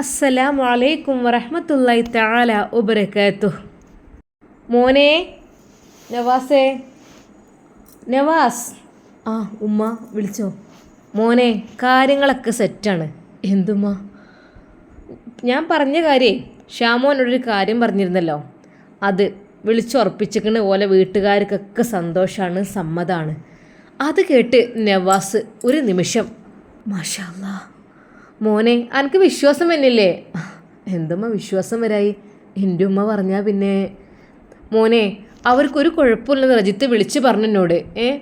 അസ്സലാമു അലൈക്കും വറഹ്മത്തുള്ളാഹി താല ഉബരക്കാത്തു മോനെ നവാസേ നവാസ്. ആ ഉമ്മ വിളിച്ചോ. മോനെ കാര്യങ്ങളൊക്കെ സെറ്റാണ്. എന്തുമ്മ? ഞാൻ പറഞ്ഞ കാര്യേ ഷ്യാമോനോടൊരു കാര്യം പറഞ്ഞിരുന്നല്ലോ. അത് വിളിച്ചുറപ്പിച്ചിരിക്കുന്ന ഓലെ വീട്ടുകാർക്കൊക്കെ സന്തോഷമാണ് സമ്മതമാണ് അത് കേട്ട് നവാസ് ഒരു നിമിഷം മാഷാല്ലാ മോനെ അനക്ക് വിശ്വാസം വന്നില്ലേ? എന്തമ്മ വിശ്വാസം വരായി? എന്റെ ഉമ്മ പറഞ്ഞാൽ പിന്നെ. മോനെ അവർക്കൊരു കുഴപ്പമില്ലെന്ന് രജിത്ത് വിളിച്ച് പറഞ്ഞു എന്നോട് ഏ?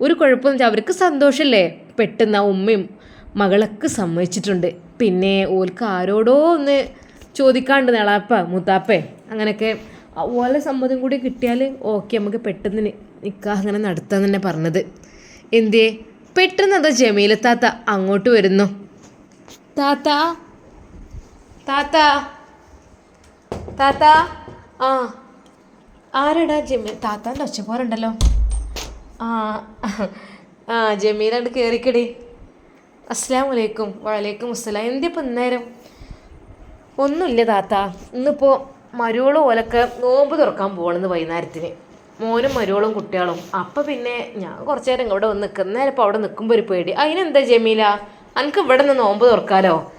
ഒരു കുഴപ്പമെന്ന് വെച്ചാൽ അവർക്ക് സന്തോഷമല്ലേ പെട്ടെന്ന് ആ ഉമ്മയും മകളൊക്കെ സമ്മതിച്ചിട്ടുണ്ട്. പിന്നെ ഓൽക്ക് ആരോടോ ഒന്ന് ചോദിക്കാണ്ട് നളാപ്പ മുത്താപ്പേ അങ്ങനെയൊക്കെ ഓലെ സമ്മതം കൂടി കിട്ടിയാൽ ഓക്കെ നമുക്ക് പെട്ടെന്ന് നി- നിക്കാഹ് അങ്ങനെ നടത്താൻ തന്നെ പറഞ്ഞത്. എന്തേ പെട്ടെന്ന് അത് ജമീലത്താത്ത അങ്ങോട്ട് വരുന്നു. താത്ത. താത്ത. താത്ത. ആ. ആരടാ ജമീൽ താത്താന്റെ ഒച്ചപ്പോരുണ്ടല്ലോ ആ. ആ ജമീലാണ്ട് കയറിക്കടി അസ്സാം വലൈക്കും വലൈക്കും അസ്സലാം. എന്തിപ്പോൾ ഇന്നേരം? ഒന്നുമില്ല താത്ത. ഇന്നിപ്പോൾ മരുവളും ഓലൊക്കെ നോമ്പ് തുറക്കാൻ പോകണമെന്ന് വൈകുന്നേരത്തിന്. മോനും മരുവളും കുട്ടികളും. അപ്പം പിന്നെ ഞാൻ കുറച്ച് നേരം ഇവിടെ വന്ന് നിൽക്കുന്ന നേരം ഇപ്പോൾ അവിടെ നിൽക്കുമ്പോൾ ഒരു പേടി. അതിനെന്താ ജമീല? അനക്ക് ഇവിടെ നിന്ന് നോമ്പ് തുറക്കാലോ?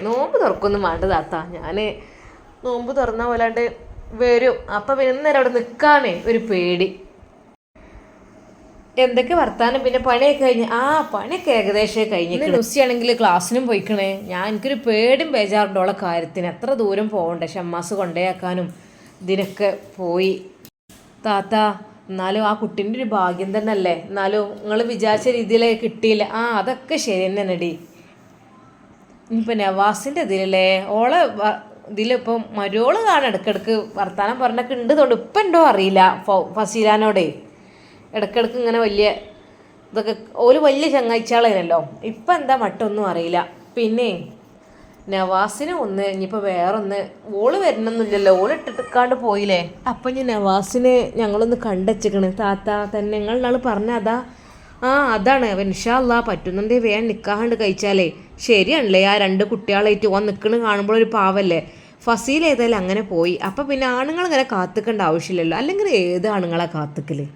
നോമ്പ് തുറക്കൊന്നും വേണ്ട താത്ത. ഞാൻ നോമ്പ് തുറന്ന പോലാണ്ട് വരും. അപ്പം ഇന്നേരം അവിടെ നിൽക്കാനേ ഒരു പേടി. എന്തൊക്കെ വർത്താനം? പിന്നെ പണിയൊക്കെ കഴിഞ്ഞ്. ആ പണിയൊക്കെ ഏകദേശം കഴിഞ്ഞ് ലുസിയാണെങ്കിൽ ക്ലാസ്സിനും പോയിക്കണേ. ഞാൻ എനിക്കൊരു പേടിയും ബേജാറുണ്ടോളെ കാര്യത്തിന്. എത്ര ദൂരം പോകണ്ടേ? ഷമ്മാസ് കൊണ്ടേയാക്കാനും ഇതിനൊക്കെ പോയി. താത്ത എന്നാലും ആ കുട്ടീന്റെ ഒരു ഭാഗ്യം തന്നെ അല്ലേ എന്നാലും നിങ്ങൾ വിചാരിച്ച രീതിയിൽ കിട്ടിയില്ല. ആ അതൊക്കെ ശരി തന്നെയാണെടി. ഇനിയിപ്പോൾ നവാസിന്റെ ഇതിലല്ലേ? ഓളെ ഇതിലിപ്പം മരോൾ കാണാൻ ഇടയ്ക്കിടയ്ക്ക് വർത്താനം പറഞ്ഞൊക്കെ ഉണ്ട് തോന്നുന്നു. ഇപ്പം ഉണ്ടോ അറിയില്ല ഫസീലാനോടേ. ഇടയ്ക്കിടയ്ക്ക് ഇങ്ങനെ വലിയ ഇതൊക്കെ ഒരു വലിയ ചങ്ങാഴ്ചകളായിരുന്നല്ലോ ഇപ്പം എന്താ മട്ടൊന്നും അറിയില്ല. പിന്നെ നവാസിന് ഒന്ന് ഇനിയിപ്പോൾ വേറൊന്ന് ഓൾ വരണമെന്നില്ലല്ലോ. ഓൾ ഇട്ടിട്ടിക്കാണ്ട് പോയില്ലേ? അപ്പൊ ഞാൻ നവാസിനെ ഞങ്ങളൊന്ന് കണ്ടച്ചിക്കണ് താത്ത തന്നെ നിങ്ങൾ നാൾ പറഞ്ഞ അതാ. ആ അതാണ്. ഇൻഷാല്ലാ പറ്റുന്നുണ്ടേ വേഗം നിൽക്കാണ്ട് കഴിച്ചാലേ. ശരിയാണല്ലേ? ആ രണ്ട് കുട്ടികളായിട്ട് ഓൻ നിൽക്കണ് കാണുമ്പോൾ ഒരു പാവല്ലേ? ഫസീൽ ഏതായാലും അങ്ങനെ പോയി. അപ്പം പിന്നെ ആണുങ്ങൾ അങ്ങനെ കാത്തിക്കേണ്ട ആവശ്യമില്ലല്ലോ. അല്ലെങ്കിൽ ഏത് ആണുങ്ങളെ കാത്തുക്കൽ?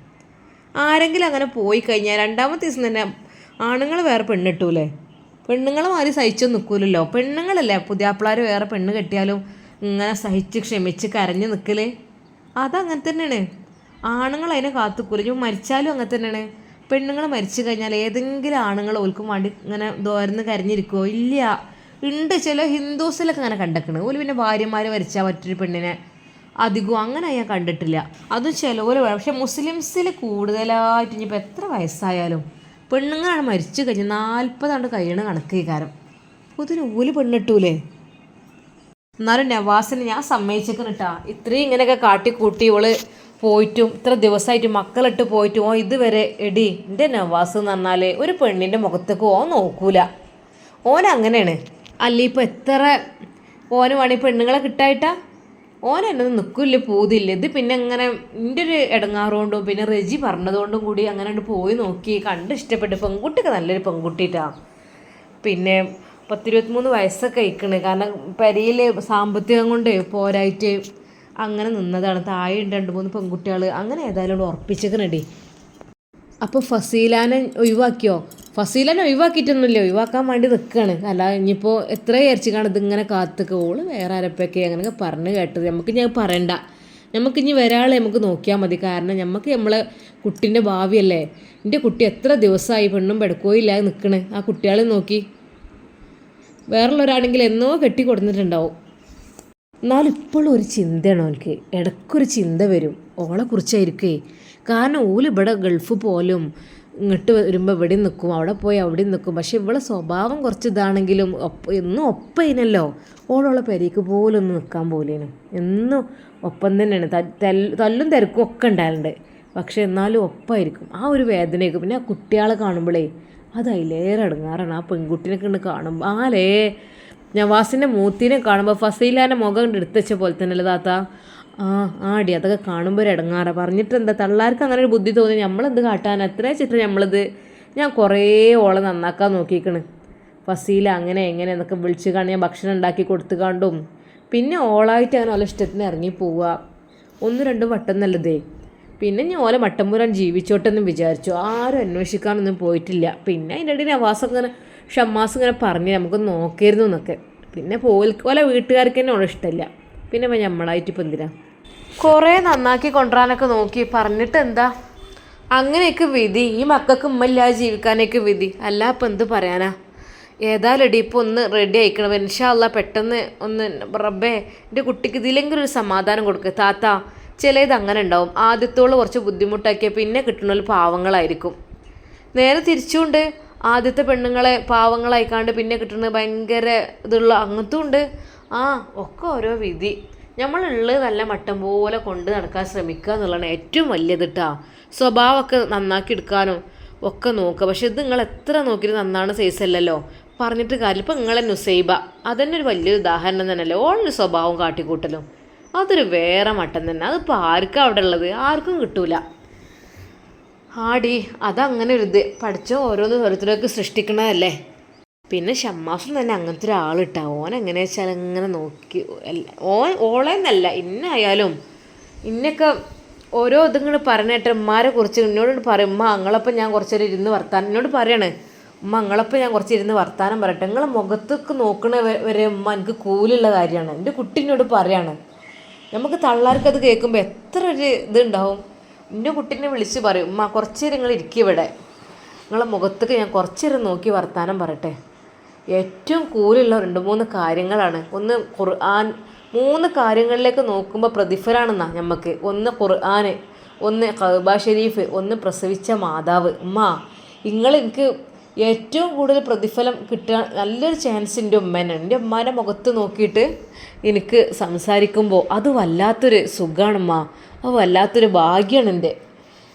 ആരെങ്കിലും അങ്ങനെ പോയി കഴിഞ്ഞാൽ രണ്ടാമത്തെ ദിവസം തന്നെ ആണുങ്ങൾ വേറെ പെണ്ണിട്ടൂലേ? പെണ്ണുങ്ങളെ മാതിരി സഹിച്ചു നിൽക്കൂലല്ലോ പെണ്ണുങ്ങളല്ലേ? പുതിയാപ്പിളാർ വേറെ പെണ്ണ് കെട്ടിയാലും ഇങ്ങനെ സഹിച്ച് ക്ഷമിച്ച് കരഞ്ഞ് നിൽക്കൽ അതങ്ങനെ തന്നെയാണ്. ആണുങ്ങൾ അതിനെ കാത്തുക്കൂല. ഇപ്പം മരിച്ചാലും അങ്ങനെ തന്നെയാണ്. പെണ്ണുങ്ങൾ മരിച്ചു കഴിഞ്ഞാൽ ഏതെങ്കിലും ആണുങ്ങൾ ഓൽക്കും വേണ്ടി ഇങ്ങനെ ദോരന്ന് കരഞ്ഞിരിക്കുമോ ഇല്ല. ഉണ്ട് ചില ഹിന്ദുസിലൊക്കെ അങ്ങനെ കണ്ടേക്കണ് ഓൽ പിന്നെ ഭാര്യമാർ വരച്ചാൽ മറ്റൊരു പെണ്ണിനെ അധികവും അങ്ങനെ ഞാൻ കണ്ടിട്ടില്ല. അതും ചിലവര് പക്ഷെ മുസ്ലിംസിൽ കൂടുതലായിട്ട് ഇനിയിപ്പോൾ എത്ര വയസ്സായാലും പെണ്ണുങ്ങളാണ് മരിച്ചു കഴിഞ്ഞ് നാൽപ്പതാണ്ട് കഴിയണ കണക്ക് കാരം പുതിന് ഓൽ പെണ്ണിട്ടൂലേ? എന്നാലും നവാസിനെ ഞാൻ സമ്മതിച്ചേക്കണം കേട്ടാ ഇത്രയും ഇങ്ങനെയൊക്കെ കാട്ടിക്കൂട്ടി ഇവൾ പോയിട്ടും ഇത്ര ദിവസമായിട്ട് മക്കളിട്ട് പോയിട്ടും ഓ ഇതുവരെ എടി എന്റെ നവാസ് എന്ന് പറഞ്ഞാൽ ഒരു പെണ്ണിന്റെ മുഖത്തേക്ക് ഓ നോക്കൂല. ഓൻ അങ്ങനെയാണ്. അല്ല ഇപ്പം എത്ര ഓന് വേണമെങ്കിൽ പെണ്ണുങ്ങളെ കിട്ടായിട്ടാ? ഓൻ എന്നൊന്നും നിൽക്കില്ല പോതില്ല ഇത് പിന്നെ ഇങ്ങനെ എന്റെ ഒരു ഇടങ്ങാറുകൊണ്ടും പിന്നെ റെജി പറഞ്ഞതുകൊണ്ടും കൂടി അങ്ങനെ പോയി നോക്കി. കണ്ട് ഇഷ്ടപ്പെട്ട് പെൺകുട്ടിയൊക്കെ നല്ലൊരു പെൺകുട്ടിയിട്ടാണ് പിന്നെ പത്തിരുപത്തിമൂന്ന് വയസ്സൊക്കെ അയക്കണ് കാരണം പെരയിൽ സാമ്പത്തികം കൊണ്ട് പോരായിട്ട് അങ്ങനെ നിന്നതാണ്. താഴെ രണ്ട് മൂന്ന് പെൺകുട്ടികൾ അങ്ങനെ ഏതായാലും ഉറപ്പിച്ചേക്കണടി അപ്പോൾ ഫസീലാനെ ഒഴിവാക്കിയോ? ഫസീലാനെ ഒഴിവാക്കിയിട്ടൊന്നുമില്ല. ഒഴിവാക്കാൻ വേണ്ടി നിൽക്കുകയാണ് അല്ല ഇനിയിപ്പോൾ എത്ര വിചാരിച്ചിക്കാണ് കാണും ഇതിങ്ങനെ കാത്തുക ഓൾ വേറെ ആരപ്പൊക്കെ അങ്ങനെയൊക്കെ പറഞ്ഞു കേട്ടത്. നമുക്ക് ഞാൻ പറയണ്ട. നമുക്ക് ഇനി ഒരാളെ നമുക്ക് നോക്കിയാൽ മതി. കാരണം നമുക്ക് നമ്മളെ കുട്ടീന്റെ ഭാവിയല്ലേ? എന്റെ കുട്ടി എത്ര ദിവസമായി പെണ്ണും പെടക്കോ ഇല്ലാതെ നിൽക്കണേ ആ കുട്ടികളെ നോക്കി. വേറുള്ളവരാണെങ്കിൽ എന്നോ കെട്ടി കൊടുത്തിട്ടുണ്ടാവും. എന്നാലും ഇപ്പോഴും ഒരു ചിന്തയാണ് അവനക്ക് ഇടയ്ക്കൊരു ചിന്ത വരും. ഓളെ കുറിച്ചായിരിക്കേ. കാരണം ഓൽ ഇവിടെ ഗൾഫ് പോലും ഇങ്ങോട്ട് വരുമ്പോൾ ഇവിടെ നിൽക്കും അവിടെ പോയി അവിടെ നിൽക്കും പക്ഷെ ഇവളെ സ്വഭാവം കുറച്ച് ഇതാണെങ്കിലും ഒപ്പ എന്നും ഒപ്പയിനല്ലോ ഓളോളെ പെരേക്ക് പോലും ഒന്ന് നിൽക്കാൻ പോലും എന്നും ഒപ്പം തന്നെയാണ്. തല്ലും തിരക്കും ഒക്കെ ഉണ്ടാകലുണ്ട് പക്ഷെ എന്നാലും ഒപ്പമായിരിക്കും ആ ഒരു വേദനയൊക്കെ പിന്നെ ആ കുട്ടികളെ കാണുമ്പോഴേ അത് അതിലേറെ ഇടങ്ങാറാണ് ആ പെൺകുട്ടിനെ കണ്ട് കാണുമ്പോൾ ആലേ നവാസിന്റെ മൂത്തിനെ കാണുമ്പോൾ ഫസീലാന്റെ മുഖം എടുത്തുവെച്ച പോലെ തന്നെയല്ലേ താത്ത? ആ ആടി അതൊക്കെ കാണുമ്പോൾ ഒരു ഇടങ്ങാറ. പറഞ്ഞിട്ട് എന്താ തള്ളാർക്ക് അങ്ങനെ ഒരു ബുദ്ധി തോന്നി നമ്മളെന്ത് കാട്ടാൻ എത്ര ചിത്രം നമ്മളിത് ഞാൻ കുറേ ഓളെ നന്നാക്കാൻ നോക്കിക്കണ് ഫസീല അങ്ങനെ എങ്ങനെ എന്നൊക്കെ വിളിച്ച് കാണി ഞാൻ ഭക്ഷണം ഉണ്ടാക്കി കൊടുത്തു കണ്ടും. പിന്നെ ഓളായിട്ട് അങ്ങനെ ഓല ഇഷ്ടത്തിന് ഇറങ്ങി പോവുക ഒന്ന് രണ്ടും വട്ടം നല്ലതേ പിന്നെ ഞാൻ ഓല മട്ടമ്പുരാൻ ജീവിച്ചോട്ടെന്നും വിചാരിച്ചു. ആരും അന്വേഷിക്കാനൊന്നും പോയിട്ടില്ല. പിന്നെ അതിന്റെ ഇടയിൽ നവാസ് ഇങ്ങനെ ഷമ്മാസ് ഇങ്ങനെ പറഞ്ഞ് നമുക്ക് നോക്കായിരുന്നു എന്നൊക്കെ. പിന്നെ പോൽ വീട്ടുകാർക്ക് തന്നെ ഓളെ ഇഷ്ടമില്ല. പിന്നെ നമ്മളായിട്ട് ഇപ്പം എന്തിനാ? കുറേ നന്നാക്കി കൊണ്ടുവരാനൊക്കെ നോക്കി. പറഞ്ഞിട്ട് എന്താ? അങ്ങനെയൊക്കെ വിധി. ഈ മക്കൾക്ക് ഉമ്മല്ലാതെ ജീവിക്കാനൊക്കെ വിധി. അല്ല ഇപ്പം എന്ത് പറയാനാ? ഏതായാലും ഇപ്പോൾ ഒന്ന് റെഡി ആയിക്കണം ഇൻഷാല്ല പെട്ടെന്ന് ഒന്ന് റബ്ബേ എന്റെ കുട്ടിക്ക് ഇതിലെങ്കിലും ഒരു സമാധാനം കൊടുക്കുക താത്ത ചിലത് അങ്ങനെ ഉണ്ടാവും. ആദ്യത്തോളം കുറച്ച് ബുദ്ധിമുട്ടാക്കിയ പിന്നെ കിട്ടുന്ന പാവങ്ങളായിരിക്കും. നേരെ തിരിച്ചുകൊണ്ട് ആദ്യത്തെ പെണ്ണുങ്ങളെ പാവങ്ങളായിക്കാണ്ട് പിന്നെ കിട്ടുന്നത് ഭയങ്കര ഇതുള്ള അങ്ങനത്തും ഉണ്ട്. ആ ഒക്കെ ഓരോ വിധി. നമ്മളുള്ളത് നല്ല മട്ടം പോലെ കൊണ്ട് നടക്കാൻ ശ്രമിക്കുക എന്നുള്ളതാണ് ഏറ്റവും വലിയത് കേട്ടോ സ്വഭാവമൊക്കെ നന്നാക്കി എടുക്കാനും ഒക്കെ നോക്കുക. പക്ഷേ ഇത് നിങ്ങൾ എത്ര നോക്കിയിട്ട് നന്നാണ് സൈസ് അല്ലല്ലോ. പറഞ്ഞിട്ട് കാര്യം ഇപ്പം നിങ്ങളെ നുസൈബ അതന്നെ ഒരു വലിയൊരു ഉദാഹരണം തന്നെയല്ലേ. ഓളൊരു സ്വഭാവം കാട്ടിക്കൂട്ടലും. അതൊരു വേറെ മട്ടം തന്നെ. അതിപ്പോൾ ആർക്കും അവിടെ ഉള്ളത്? ആർക്കും കിട്ടൂല. ആടി അതങ്ങനെ ഒരു ഇത്. പഠിച്ച ഓരോന്ന് ഓരോരുത്തരൊക്കെ സൃഷ്ടിക്കണതല്ലേ? പിന്നെ ഷമ്മാസും തന്നെ അങ്ങനത്തെ ഒരാളിട്ടാ ഓൻ എങ്ങനെ വെച്ചാൽ ഇങ്ങനെ നോക്കി ഓൻ ഓളെന്നല്ല ഇന്നായാലും ഇന്നൊക്കെ ഓരോ ഇതുങ്ങൾ പറഞ്ഞിട്ട് ഉമ്മാരെ കുറിച്ച് എന്നോട് പറയും ഉമ്മ അങ്ങളപ്പം ഞാൻ കുറച്ചേരം ഇരുന്ന് വർത്താനം എന്നോട് പറയണ് ഉമ്മ അങ്ങളപ്പം ഞാൻ കുറച്ച് ഇരുന്ന് വർത്താനം പറയട്ടെ. നിങ്ങളെ മുഖത്തേക്ക് നോക്കണ വരെ ഉമ്മ എനിക്ക് കൂലുള്ള കാര്യമാണ് എന്റെ കുട്ടീനോട് പറയാണ്. നമുക്ക് തള്ളാർക്ക് അത് കേൾക്കുമ്പോൾ എത്ര ഒരു ഇതുണ്ടാവും. എന്റെ കുട്ടീനെ വിളിച്ച് പറയും ഉമ്മ കുറച്ച് നേരം നിങ്ങൾ ഇരിക്കുക ഇവിടെ. നിങ്ങളെ മുഖത്തേക്ക് ഞാൻ കുറച്ച് നേരം നോക്കി വർത്താനം പറയട്ടെ. ഏറ്റവും കൂലുള്ള രണ്ട് മൂന്ന് കാര്യങ്ങളാണ്. ഒന്ന് ഖുർആൻ മൂന്ന് കാര്യങ്ങളിലേക്ക് നോക്കുമ്പോൾ പ്രതിഫലാണെന്നാണ് നമുക്ക് ഒന്ന് ഖുർആൻ ഒന്ന് കബ ഷരീഫ് ഒന്ന് പ്രസവിച്ച മാതാവ്. ഉമ്മ നിങ്ങൾ എനിക്ക് ഏറ്റവും കൂടുതൽ പ്രതിഫലം കിട്ടാൻ നല്ലൊരു ചാൻസ് എന്റെ ഉമ്മേനാണ് എന്റെ ഉമ്മാന്റെ മുഖത്ത് നോക്കിയിട്ട് എനിക്ക് സംസാരിക്കുമ്പോൾ അത് വല്ലാത്തൊരു സുഖമാണമ്മ അത് വല്ലാത്തൊരു ഭാഗ്യമാണ് എന്റെ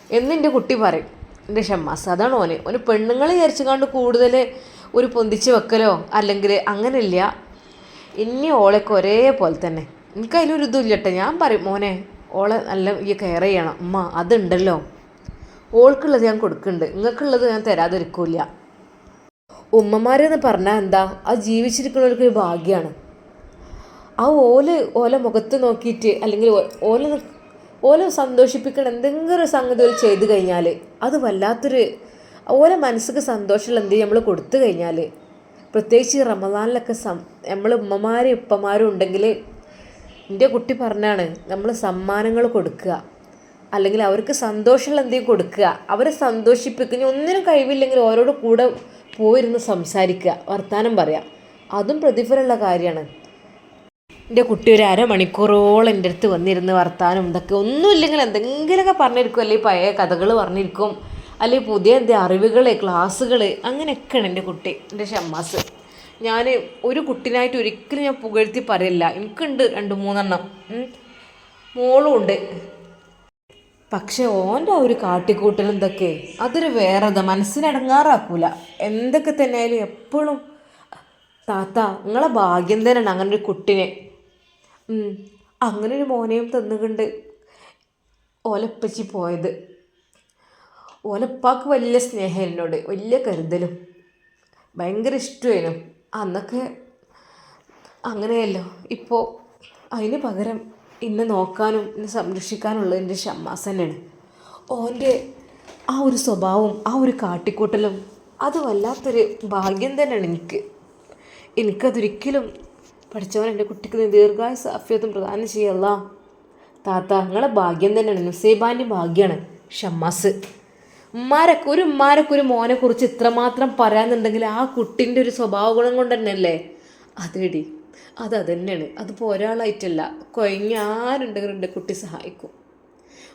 എന്നെന്റെ കുട്ടി പറയും. എന്റെ ഷമ്മാസ് അതാണ് ഓന്. ഓന് പെണ്ണുങ്ങളെ വിചാരിച്ചുകൊണ്ട് കൂടുതൽ ഒരു പൊന്തിച്ച് വെക്കലോ? അല്ലെങ്കിൽ അങ്ങനെയില്ല. ഇനി ഓളൊക്കെ ഒരേപോലെ തന്നെ. എനിക്ക് അതിലൊരു ഇതും ഇല്ലട്ടെ. ഞാൻ പറയും മോനെ ഓളെ നല്ല ഈ കെയർ ചെയ്യണം. ഉമ്മ അതുണ്ടല്ലോ. ഓൾക്കുള്ളത് ഞാൻ കൊടുക്കുന്നുണ്ട്. നിങ്ങൾക്കുള്ളത് ഞാൻ തരാതിരിക്കില്ല. ഉമ്മമാരെന്ന് പറഞ്ഞാൽ എന്താ? ആ ജീവിച്ചിരിക്കുന്നവർക്ക് ഒരു ഭാഗ്യമാണ് ആ ഓൽ ഓല മുഖത്ത് നോക്കിയിട്ട് അല്ലെങ്കിൽ ഓല ഓല സന്തോഷിപ്പിക്കണം എന്തെങ്കിലും ഒരു സംഗതി ചെയ്ത് കഴിഞ്ഞാൽ അത് വല്ലാത്തൊരു ഓല മനസ്സിക്ക് സന്തോഷമുള്ള എന്തെങ്കിലും നമ്മൾ കൊടുത്തു കഴിഞ്ഞാൽ പ്രത്യേകിച്ച് റമദാനിലൊക്കെ സം നമ്മൾ ഉമ്മമാരും ഉപ്പമാരും ഉണ്ടെങ്കിൽ എന്റെ കുട്ടി പറഞ്ഞാണ് നമ്മൾ സമ്മാനങ്ങൾ കൊടുക്കുക. അല്ലെങ്കിൽ അവർക്ക് സന്തോഷമുള്ള എന്തെങ്കിലും കൊടുക്കുക. അവരെ സന്തോഷിപ്പിക്കുക. ഇനി ഒന്നിനും കഴിവില്ലെങ്കിൽ ഓരോട് കൂടെ പോയിരുന്ന് സംസാരിക്കുക. വർത്തമാനം പറയാം. അതും പ്രതിഫലമുള്ള കാര്യമാണ്. എന്റെ കുട്ടി ഒരു അരമണിക്കൂറോളം എന്റെ അടുത്ത് വന്നിരുന്ന് വർത്താനം ഇതൊക്കെ ഒന്നുമില്ലെങ്കിൽ എന്തെങ്കിലുമൊക്കെ പറഞ്ഞിരിക്കും. അല്ലെങ്കിൽ പഴയ കഥകൾ പറഞ്ഞിരിക്കും. അല്ലെങ്കിൽ പുതിയ അറിവുകൾ ക്ലാസ്സുകൾ അങ്ങനെയൊക്കെയാണ് എന്റെ കുട്ടി എന്റെ ഷമ്മാസ്. ഞാൻ ഒരു കുട്ടിനായിട്ട് ഒരിക്കലും ഞാൻ പുകഴ്ത്തി പറയില്ല എനിക്കുണ്ട് രണ്ട് മൂന്നെണ്ണം. മോളും ഉണ്ട് പക്ഷെ ഓന്റെ ആ ഒരു കാട്ടിക്കൂട്ടലും എന്തൊക്കെ? അതൊരു വേറെതാ. മനസ്സിനടങ്ങാറാക്കൂല. എന്തൊക്കെ തന്നെ ആയാലും എപ്പോഴും താത്ത നിങ്ങളെ ഭാഗ്യം തന്നെയാണ് അങ്ങനെ ഒരു കുട്ടിനെ. അങ്ങനെ ഒരു മോനെയും തന്നുകൊണ്ട് ഓലപ്പച്ചി പോയത്. ഓലപ്പാക്ക് വലിയ സ്നേഹം എന്നോട് വലിയ കരുതലും. ഭയങ്കര ഇഷ്ടമായിരുന്നു. അന്നൊക്കെ അങ്ങനെയല്ലോ. ഇപ്പോൾ അതിന് പകരം എന്നെ നോക്കാനും എന്നെ സംരക്ഷിക്കാനുള്ള എന്റെ ഷമ്മാസ് തന്നെയാണ്. ഓന്റെ ആ ഒരു സ്വഭാവവും ആ ഒരു കാട്ടിക്കൂട്ടലും അത് വല്ലാത്തൊരു ഭാഗ്യം തന്നെയാണ് എനിക്ക്. എനിക്കതൊരിക്കലും പഠിച്ചവൻ എന്റെ കുട്ടിക്ക് നീ ദീർഘായ സാഫ്യത്വം പ്രദാനം ചെയ്യല്ല. താത്ത നിങ്ങളെ ഭാഗ്യം തന്നെയാണ് നുസൈബാന്റെ ഭാഗ്യമാണ് ഷമ്മാസ്. ഉമ്മാരൊക്കെ ഒരു ഉമ്മാരൊക്കെ ഒരു മോനെ കുറിച്ച് ഇത്രമാത്രം പറയാന്നുണ്ടെങ്കിൽ ആ കുട്ടിന്റെ ഒരു സ്വഭാവ ഗുണം കൊണ്ട് തന്നെയല്ലേ അതേടി. അത് അതന്നെയാണ്. അതിപ്പോൾ ഒരാളായിട്ടല്ല. കൊയങ്ങാരുണ്ടെങ്കിലും എന്റെ കുട്ടി സഹായിക്കും.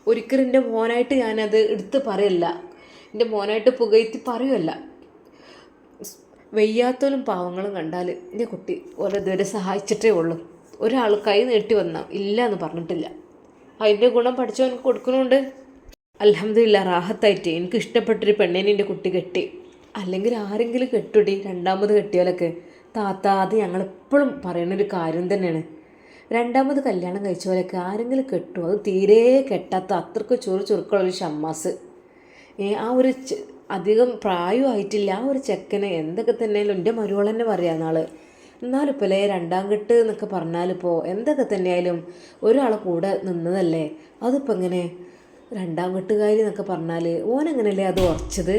ഒരിക്കലും എന്റെ മോനായിട്ട് ഞാനത് എടുത്ത് പറയല്ല. എന്റെ മോനായിട്ട് പുകയത്തി പറയുമല്ല വെയ്യാത്തോലും പാവങ്ങളും കണ്ടാൽ എന്റെ കുട്ടി ഓരോ സഹായിച്ചിട്ടേ ഉള്ളൂ. ഒരാൾ കൈ നീട്ടി വന്നാൽ ഇല്ല എന്ന് പറഞ്ഞിട്ടില്ല. അതിന്റെ ഗുണം പഠിച്ചവനക്ക് കൊടുക്കുന്നുണ്ട്. അലഹമില്ല റാഹത്തായിട്ട്. എനിക്ക് ഇഷ്ടപ്പെട്ടൊരു പെണ്ണിനെ എന്റെ കുട്ടി കെട്ടി. അല്ലെങ്കിൽ ആരെങ്കിലും കെട്ടുടി രണ്ടാമത് കെട്ടിയാലൊക്കെ താത്ത അത് ഞങ്ങളെപ്പോഴും പറയുന്നൊരു കാര്യം തന്നെയാണ്. രണ്ടാമത് കല്യാണം കഴിച്ചവരൊക്കെ ആരെങ്കിലും കെട്ടു അത് തീരെ കെട്ടാത്ത അത്രയ്ക്ക് ചൊറു ചുരുക്കമുള്ളൊരു ഷമ്മാസ്. ആ ഒരു അധികം പ്രായമായിട്ടില്ല. ആ ഒരു ചെക്കനെ എന്തൊക്കെ തന്നെയാലും എന്റെ മരുവൾ തന്നെ പറയാം നാൾ എന്നാലും ഇപ്പോഴേ രണ്ടാം കെട്ട് എന്നൊക്കെ പറഞ്ഞാലിപ്പോൾ എന്തൊക്കെ തന്നെയായാലും ഒരാളെ കൂടെ നിന്നതല്ലേ? അതിപ്പോൾ എങ്ങനെ? രണ്ടാം വീട്ടുകാരി എന്നൊക്കെ പറഞ്ഞാൽ ഓനെങ്ങനെയല്ലേ അത് ഉറച്ചത്?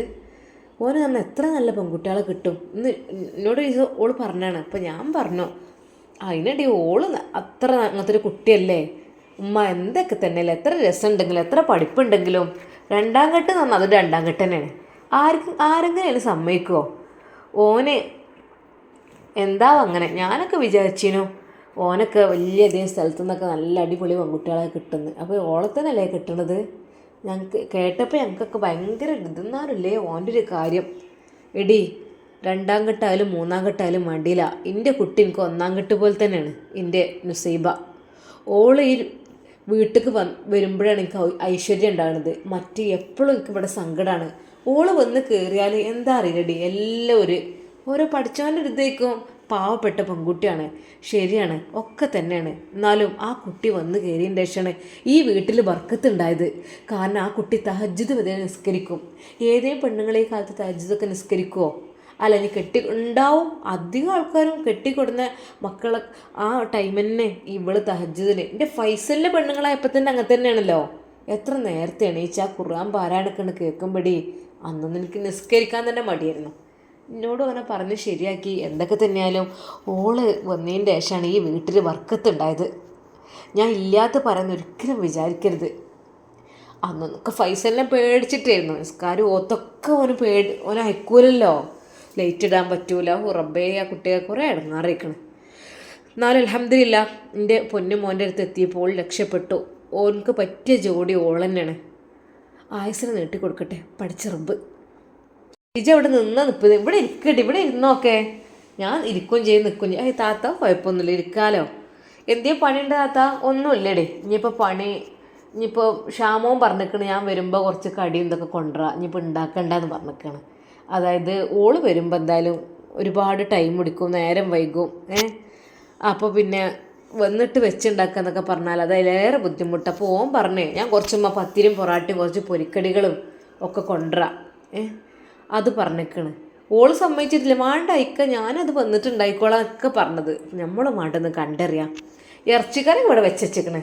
ഓന് നമ്മൾ എത്ര നല്ല പെൺകുട്ടികളെ കിട്ടും? എന്ന് എന്നോട് ഓൾ പറഞ്ഞാണ്. അപ്പം ഞാൻ പറഞ്ഞു അതിനടി ഓൾ അത്ര അങ്ങനത്തെ ഒരു കുട്ടിയല്ലേ? ഉമ്മ എന്തൊക്കെ തന്നെയല്ലേ? എത്ര രസമുണ്ടെങ്കിലും എത്ര പഠിപ്പുണ്ടെങ്കിലും. രണ്ടാം കെട്ട് എന്ന് പറഞ്ഞാൽ അത് രണ്ടാം കെട്ട് തന്നെയാണ്. ആർക്കും ആരെങ്കിലും സമ്മതിക്കുമോ ഓന് എന്താവും അങ്ങനെ? ഞാനൊക്കെ വിചാരിച്ചിനു ഓനൊക്കെ വലിയ അധികം സ്ഥലത്തു നിന്നൊക്കെ നല്ല അടിപൊളി പെൺകുട്ടികളെ കിട്ടുന്നത്. അപ്പോൾ ഓളത്തനല്ലേ കിട്ടണത്? ഞങ്ങൾക്ക് കേട്ടപ്പോൾ ഞങ്ങൾക്കൊക്കെ ഭയങ്കര ഇതെന്നാറില്ലേ ഓന്റെ ഒരു കാര്യം. എടി രണ്ടാം കെട്ടായാലും മൂന്നാം കെട്ടായാലും വേണ്ടിയില്ല എന്റെ കുട്ടി എനിക്ക് ഒന്നാം കെട്ട് പോലെ തന്നെയാണ് എന്റെ നുസൈബ. ഓൾ ഈ വീട്ടിലേക്ക് വന്ന് വരുമ്പോഴാണ് എനിക്ക് ഐശ്വര്യം ഉണ്ടാകുന്നത്. മറ്റ് എപ്പോഴും എനിക്ക് ഇവിടെ സങ്കടമാണ് ഓൾ വന്ന് കയറിയാൽ എന്താ അറിയില്ലടി എല്ലാം ഒരു ഓരോ പഠിച്ചവന്റെ അടുത്തേക്കും പാവപ്പെട്ട പെൺകുട്ടിയാണ്. ശരിയാണ്. ഒക്കെ തന്നെയാണ്. എന്നാലും ആ കുട്ടി വന്ന് കയറിയതിന്റെ ശേഷമാണ് ഈ വീട്ടിൽ വർക്കത്തുണ്ടായത്. കാരണം ആ കുട്ടി തഹജ്ജുദ് വരെ നിസ്കരിക്കും. ഏതേ പെണ്ണുങ്ങളെ ഈ കാലത്ത് തഹജ്ജിതൊക്കെ നിസ്കരിക്കുമോ അല്ല ഇനി കെട്ടി ഉണ്ടാവും. അധികം ആൾക്കാരും കെട്ടിക്കൊടുന്ന മക്കളെ ആ ടൈം തന്നെ ഇവൾ തഹജ്ജുദിന്. എന്റെ ഫൈസലിന്റെ പെണ്ണുങ്ങളായപ്പോൾ തന്നെ അങ്ങനെ തന്നെയാണല്ലോ. എത്ര നേരത്തെ എണീച്ച് ആ ഖുർആൻ പാരായണക്കണ് കേൾക്കുമ്പടി അന്നൊന്നും എനിക്ക് നിസ്കരിക്കാൻ തന്നെ മടിയായിരുന്നു. എന്നോട് അങ്ങനെ പറഞ്ഞ് ശരിയാക്കി. എന്തൊക്കെ തന്നെയാലും ഓൾ വന്നതിന്റെ ശേഷമാണ് ഈ വീട്ടിൽ വർക്കത്തുണ്ടായത്. ഞാൻ ഇല്ലാത്ത പറയുന്ന ഒരിക്കലും വിചാരിക്കരുത്. അന്നൊക്കെ ഫൈസലിനെ പേടിച്ചിട്ടായിരുന്നു. നിസ്കാരം ഓത്തൊക്കെ ഓന് പേടി ഓന് അയക്കൂലല്ലോ. ലൈറ്റ് ഇടാൻ പറ്റൂല. ഉറബേ ആ കുട്ടിയെ കുറേ ഇടങ്ങാറിയിക്കണം. എന്നാലും അലഹമില്ല എന്റെ പൊന്നു മോന്റെ അടുത്ത് എത്തിയപ്പോൾ രക്ഷപ്പെട്ടു. ഓനക്ക് പറ്റിയ ജോഡി ഓൾ തന്നെയാണ്. നീട്ടിക്കൊടുക്കട്ടെ നീട്ടി കൊടുക്കട്ടെ പഠിച്ച ഇജ അവിടെ നിന്ന് നിൽപ്പത് ഇവിടെ ഇരിക്കട്ടെ ഇവിടെ ഇരുന്നോക്കെ. ഞാൻ ഇരിക്കും ചെയ്യും നിൽക്കും ചെയ്യും. ഏയ് താത്ത കുഴപ്പമൊന്നുമില്ല ഇരിക്കാലോ. എന്തേ പണിയുണ്ട് താത്ത? ഒന്നുമില്ലടേ. ഇനിയിപ്പോൾ പണി ഇനിയിപ്പോൾ ക്ഷാമവും പറഞ്ഞിരിക്കണ് ഞാൻ വരുമ്പോൾ കുറച്ച് കടിയും ഇതൊക്കെ കൊണ്ടുവരാം. ഇനിയിപ്പോൾ ഉണ്ടാക്കണ്ടെന്ന് പറഞ്ഞിരിക്കണം അതായത് ഓൾ വരുമ്പോൾ എന്തായാലും ഒരുപാട് ടൈം എടുക്കും നേരം വൈകും. ഏ? അപ്പോൾ പിന്നെ വന്നിട്ട് വെച്ചുണ്ടാക്കാന്നൊക്കെ പറഞ്ഞാൽ അത് അതിലേറെ ബുദ്ധിമുട്ട്. അപ്പോൾ ഓൻ പറഞ്ഞേ ഞാൻ കുറച്ചുമ്മ പത്തിരിയും പൊറാട്ടയും കുറച്ച് പൊരിക്കടികളും ഒക്കെ കൊണ്ടുവരാം. ഏ? അത് പറഞ്ഞേക്കണ്. ഓൾ സമ്മതിച്ചിട്ടില്ല. വേണ്ട ഇക്ക ഞാനത് വന്നിട്ടുണ്ടായിക്കോളാം ഒക്കെ പറഞ്ഞത്. നമ്മൾ വേണ്ടെന്ന് കണ്ടറിയാം. ഇറച്ചിക്കറി ഇവിടെ വെച്ചേക്കണേ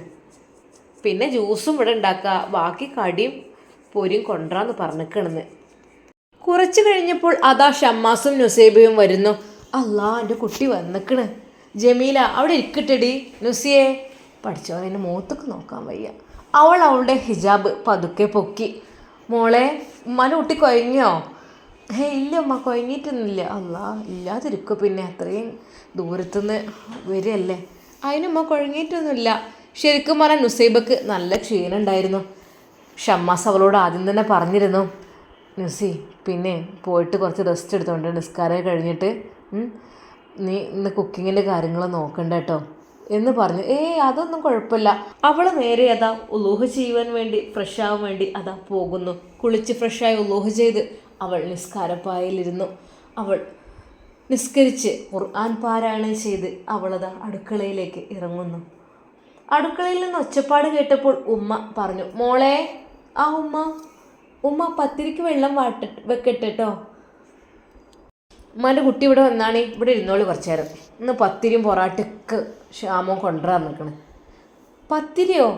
പിന്നെ ജ്യൂസും ഇവിടെ ഉണ്ടാക്കുക ബാക്കി കടിയും പൊരിയും കൊണ്ടുവരാന്ന് പറഞ്ഞേക്കണെന്ന്. കുറച്ച് കഴിഞ്ഞപ്പോൾ അതാ ഷമ്മാസും നുസൈബയും വരുന്നു. അല്ലാ എന്റെ കുട്ടി വന്നിക്കണ്. ജമീല അവിടെ ഇരിക്കട്ടെടി. നുസിയെ. പഠിച്ചോ അതിന്റെ മുഖത്തൊക്കെ നോക്കാൻ വയ്യ. അവൾ അവളുടെ ഹിജാബ് പതുക്കെ പൊക്കി. മോളെ ഉമ്മാനെ കുട്ടി കൊയങ്ങിയോ ഹേ ഇല്ല ഉമ്മ കൊയങ്ങിയിട്ടൊന്നുമില്ല അല്ലാ ഇല്ലാതിരിക്കും പിന്നെ. അത്രയും ദൂരത്തുനിന്ന് വരികയല്ലേ? അതിനുമ്മ കുഴങ്ങിയിട്ടൊന്നുമില്ല ശരിക്കും പറഞ്ഞാൽ നുസൈബക്ക് നല്ല ക്ഷീണം ഉണ്ടായിരുന്നു ഷമ്മാസ് അവളോട് ആദ്യം തന്നെ പറഞ്ഞിരുന്നു നുസി പിന്നെ പോയിട്ട് കുറച്ച് റെസ്റ്റ് എടുത്തോണ്ട് നിസ്കാരം കഴിഞ്ഞിട്ട് നീ ഇന്ന് കുക്കിങ്ങിന്റെ കാര്യങ്ങൾ നോക്കണ്ട കേട്ടോ എന്ന് പറഞ്ഞു. ഏയ് അതൊന്നും കുഴപ്പമില്ല. അവൾ നേരെ അതാ ഉലൂഹ ചെയ്യുവാൻ വേണ്ടി ഫ്രഷ് ആവാൻ വേണ്ടി അതാ പോകുന്നു. കുളിച്ച് ഫ്രഷായി ഉലൂഹ ചെയ്ത് അവൾ നിസ്കാരപ്പായയിലിരുന്നു. അവൾ നിസ്കരിച്ച് ഖുർആൻ പാരായണം ചെയ്ത് അവളത് അടുക്കളയിലേക്ക് ഇറങ്ങുന്നു. അടുക്കളയിൽ നിന്ന് ഒച്ചപ്പാട് കേട്ടപ്പോൾ ഉമ്മ പറഞ്ഞു മോളെ ആ ഉമ്മ ഉമ്മ പത്തിരിക്ക് വെള്ളം വാട്ട വെക്കട്ടെ കേട്ടോ ഉമ്മാന്റെ കുട്ടി ഇവിടെ വന്നാണ് ഇവിടെ ഇരുന്നോളി കുറച്ച് നേരം ഇന്ന് പത്തിരിയും പൊറാട്ടൊക്കെ ക്ഷാമം കൊണ്ടുവരാൻ നിൽക്കണേ. പത്തിരിയോ?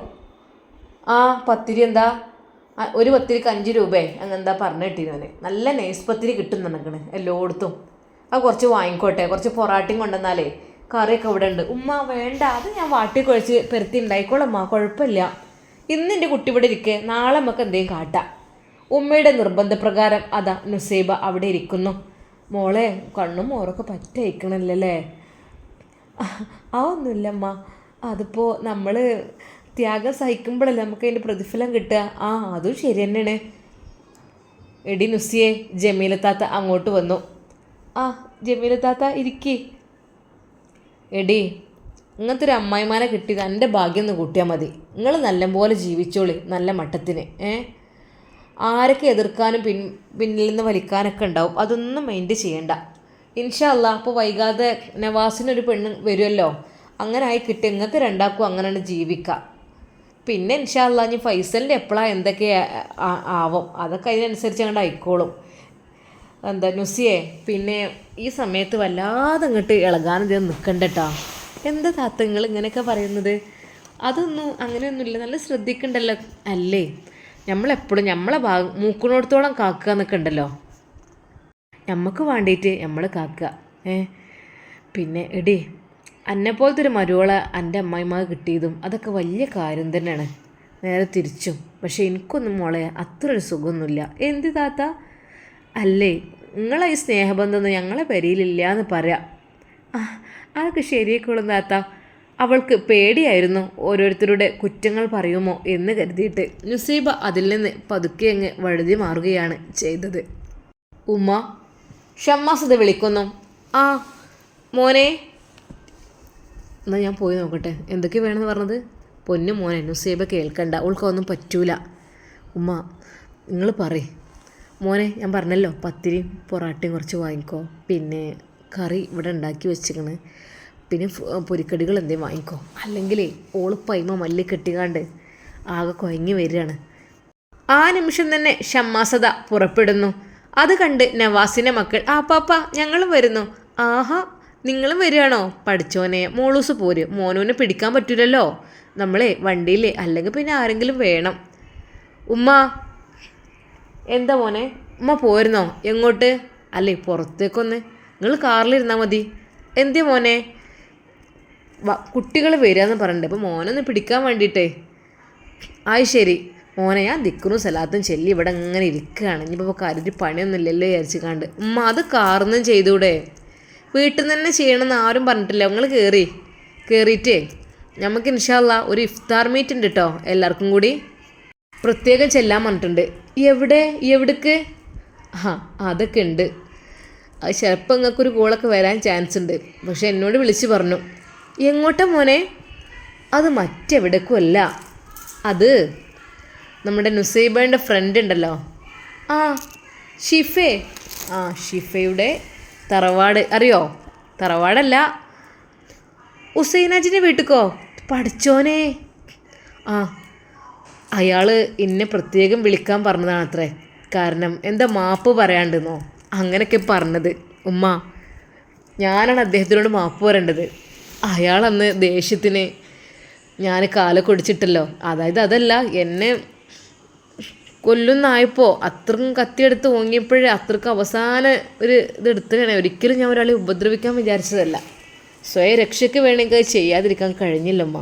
ആ പത്തിരി എന്താ? ഒരു പത്തിരിക്ക് അഞ്ച് രൂപയെ അങ്ങനെ എന്താ പറഞ്ഞു കിട്ടിയിരുന്നെ നല്ല നൈസ് പത്തിരി കിട്ടും നിനക്കണ് എല്ലായിടത്തും. ആ കുറച്ച് വാങ്ങിക്കോട്ടെ. കുറച്ച് പൊറാട്ടയും കൊണ്ടുവന്നാലേ കറിയൊക്കെ ഇവിടെ ഉണ്ട്. ഉമ്മ വേണ്ട. അത് ഞാൻ വാട്ടി കുഴച്ച് പെരുത്തി ഉണ്ടായിക്കോളമ്മ കുഴപ്പമില്ല. ഇന്ന് എന്റെ കുട്ടി ഇവിടെ ഇരിക്കെ. നാളെ നമുക്ക് എന്തെങ്കിലും കാട്ടാം. ഉമ്മയുടെ നിർബന്ധപ്രകാരം അതാ നുസൈബ അവിടെ ഇരിക്കുന്നു. മോളെ കണ്ണും മോറൊക്കെ പറ്റയക്കണല്ലേ ആ ഒന്നുമില്ലമ്മ. അതിപ്പോൾ നമ്മൾ ത്യാഗം സഹിക്കുമ്പോഴല്ലേ നമുക്ക് അതിന്റെ പ്രതിഫലം കിട്ടുക? ആ അതും ശരി തന്നെയാണ്. എടി നുസിയെ ജമീല താത്ത അങ്ങോട്ട് വന്നു. ആ ജമീല താത്ത ഇരിക്കേ. എടി ഇങ്ങനത്തെ ഒരു അമ്മായിമാനെ കിട്ടിയത് എന്റെ ഭാഗ്യം ഒന്ന് കൂട്ടിയാൽ മതി. നിങ്ങൾ നല്ലപോലെ ജീവിച്ചോളി നല്ല മട്ടത്തിന് ഏ? ആരൊക്കെ എതിർക്കാനും പിൻ പിന്നിൽ നിന്ന് വലിക്കാനൊക്കെ ഉണ്ടാവും അതൊന്നും മൈൻഡ് ചെയ്യണ്ട. ഇൻഷാ അല്ല അപ്പോൾ വൈകാതെ നവാസിനൊരു പെണ്ണ് വരുമല്ലോ അങ്ങനെ ആയി കിട്ടി നിങ്ങൾക്ക് രണ്ടാക്കും അങ്ങനെയാണ് ജീവിക്കാം. പിന്നെ ഇൻഷാല്ല ഇനി ഫൈസലിന്റെ എപ്പോഴാണ് എന്തൊക്കെ ആവും? അതൊക്കെ അതിനനുസരിച്ച് അങ്ങോട്ട് ആയിക്കോളും. എന്താ നുസിയെ പിന്നെ ഈ സമയത്ത് വല്ലാതെ ഇങ്ങോട്ട് ഇളകാനും ഇത് നിൽക്കണ്ടട്ടാ എന്താ താത്ത നിങ്ങൾ ഇങ്ങനെയൊക്കെ പറയുന്നത്? അതൊന്നും അങ്ങനെയൊന്നുമില്ല. നല്ല ശ്രദ്ധിക്കണ്ടല്ലോ. അല്ലേ? നമ്മളെപ്പോഴും നമ്മളെ ഭാഗം മൂക്കിനോടത്തോളം കാക്കുക എന്നൊക്കെ ഉണ്ടല്ലോ നമുക്ക് വേണ്ടിയിട്ട് നമ്മൾ കാക്കുക. ഏ? പിന്നെ എടി അന്നെ പോലത്തെ ഒരു മരുവളെ എന്റെ അമ്മായിമ്മ കിട്ടിയതും അതൊക്കെ വലിയ കാര്യം തന്നെയാണ്. നേരെ തിരിച്ചും. പക്ഷേ എനിക്കൊന്നും മോളെ അത്ര ഒരു സുഖമൊന്നുമില്ല. എന്ത് താത്ത? അല്ലേ നിങ്ങളെ ഈ സ്നേഹബന്ധമൊന്നും ഞങ്ങളെ പെരിയിലില്ല എന്ന് പറയാം. ആ അതൊക്കെ ശരിയായിക്കോളും താത്ത. അവൾക്ക് പേടിയായിരുന്നു ഓരോരുത്തരുടെ കുറ്റങ്ങൾ പറയുമോ എന്ന് കരുതിയിട്ട്. നുസീബ അതിൽ നിന്ന് പതുക്കെ അങ്ങ് വഴുതി മാറുകയാണ് ചെയ്തത്. ഉമ്മ ഷമ്മാസത് വിളിക്കുന്നു. ആ മോനെ. എന്നാൽ ഞാൻ പോയി നോക്കട്ടെ. എന്തൊക്കെ വേണമെന്ന് പറഞ്ഞത്? പൊന്നു മോനെ നുസൈബ കേൾക്കണ്ട. അവൾക്കൊന്നും പറ്റൂല. ഉമ്മ നിങ്ങൾ പറയും. മോനെ ഞാൻ പറഞ്ഞല്ലോ പത്തിരിയും പൊറാട്ടയും കുറച്ച് വാങ്ങിക്കോ. പിന്നെ കറി ഇവിടെ ഉണ്ടാക്കി വെച്ചിക്കണ് പിന്നെ പൊരിക്കടികൾ എന്തേലും വാങ്ങിക്കോ. അല്ലെങ്കിൽ ഓൾ പൈമ മല്ലി കെട്ടിക്കാണ്ട് ആകെ കുഴങ്ങി വരികയാണ്. ആ നിമിഷം തന്നെ ഷമ്മാസത പുറപ്പെടുന്നു. അത് കണ്ട് നവാസിന്റെ മക്കൾ ആ പാപ്പ ഞങ്ങളും വരുന്നു. ആഹാ നിങ്ങളും വരികയാണോ? പഠിച്ചോനെ മോളൂസ് പോര്. മോനൂനെ പിടിക്കാൻ പറ്റൂലല്ലോ. നമ്മളെ വണ്ടിയിലേ അല്ലെങ്കിൽ പിന്നെ ആരെങ്കിലും വേണം. ഉമ്മ എന്താ മോനെ? ഉമ്മ പോരുന്നോ? എങ്ങോട്ട്? അല്ലേ പുറത്തേക്കൊന്ന്. നിങ്ങൾ കാറിലിരുന്നാൽ മതി. എന്തേ മോനെ? കുട്ടികൾ വരിക എന്ന് പറഞ്ഞിട്ട് അപ്പോൾ മോനൊന്ന് പിടിക്കാൻ വേണ്ടിയിട്ടേ. ആയി ശരി. മോനെ ഞാൻ ദിക്കറും സലാത്തും ചെല്ലി ഇവിടെ ഇങ്ങനെ ഇരിക്കുകയാണ്. ഇനിയിപ്പോൾ കരുതി പണിയൊന്നും ഇല്ലല്ലോ വിചാരിച്ചു കണ്ട്. ഉമ്മ അത് കാർന്നും ചെയ്തൂടെ? വീട്ടിൽ നിന്ന് തന്നെ ചെയ്യണമെന്ന് ആരും പറഞ്ഞിട്ടില്ല. നിങ്ങൾ കയറി കയറിയിട്ടേ നമുക്ക് ഇൻഷാല്ല ഒരു ഇഫ്താർ മീറ്റ് ഉണ്ട് കേട്ടോ എല്ലാവർക്കും കൂടി. പ്രത്യേകം ചെല്ലാൻ പറഞ്ഞിട്ടുണ്ട്. എവിടെ? എവിടേക്ക്? ആ അതൊക്കെ ഉണ്ട് അത് ചിലപ്പോൾ നിങ്ങൾക്കൊരു കോളൊക്കെ വരാൻ ചാൻസ് ഉണ്ട് പക്ഷെ എന്നോട് വിളിച്ച് പറഞ്ഞു. എങ്ങോട്ടാ മോനെ? അത് മറ്റെവിടേക്കും അല്ല. അത് നമ്മുടെ നുസൈബേന്റെ ഫ്രണ്ട് ഉണ്ടല്ലോ ആ ഷിഫേ. ആ ഷിഫയുടെ തറവാട് അറിയോ? തറവാടല്ല. ഉസൈനാജിന്റെ വീട്ടിക്കോ? പഠിച്ചോനെ. ആ അയാൾ എന്നെ പ്രത്യേകം വിളിക്കാൻ പറഞ്ഞതാണ് അത്രേ കാരണം എന്താ മാപ്പ് പറയാണ്ടെന്നോ? അങ്ങനെയൊക്കെ പറഞ്ഞത്. ഉമ്മ ഞാനാണ് അദ്ദേഹത്തിനോട് മാപ്പ് പറയേണ്ടത്. അയാളന്ന് ദേഷ്യത്തിന് ഞാൻ കാലൊക്കെ ഒടിച്ചിട്ടല്ലോ. അതായത് അതല്ല എന്നെ കൊല്ലുന്നായപ്പോൾ അത്രയും കത്തിയെടുത്ത് ഓങ്ങിയപ്പോഴേ അത്രയ്ക്ക് അവസാന ഒരു ഇത് എടുത്തതാണ്. ഒരിക്കലും ഞാൻ ഒരാളെ ഉപദ്രവിക്കാൻ വിചാരിച്ചതല്ല. സ്വയം രക്ഷയ്ക്ക് വേണമെങ്കിൽ അത് ചെയ്യാതിരിക്കാൻ കഴിഞ്ഞില്ലമ്മ.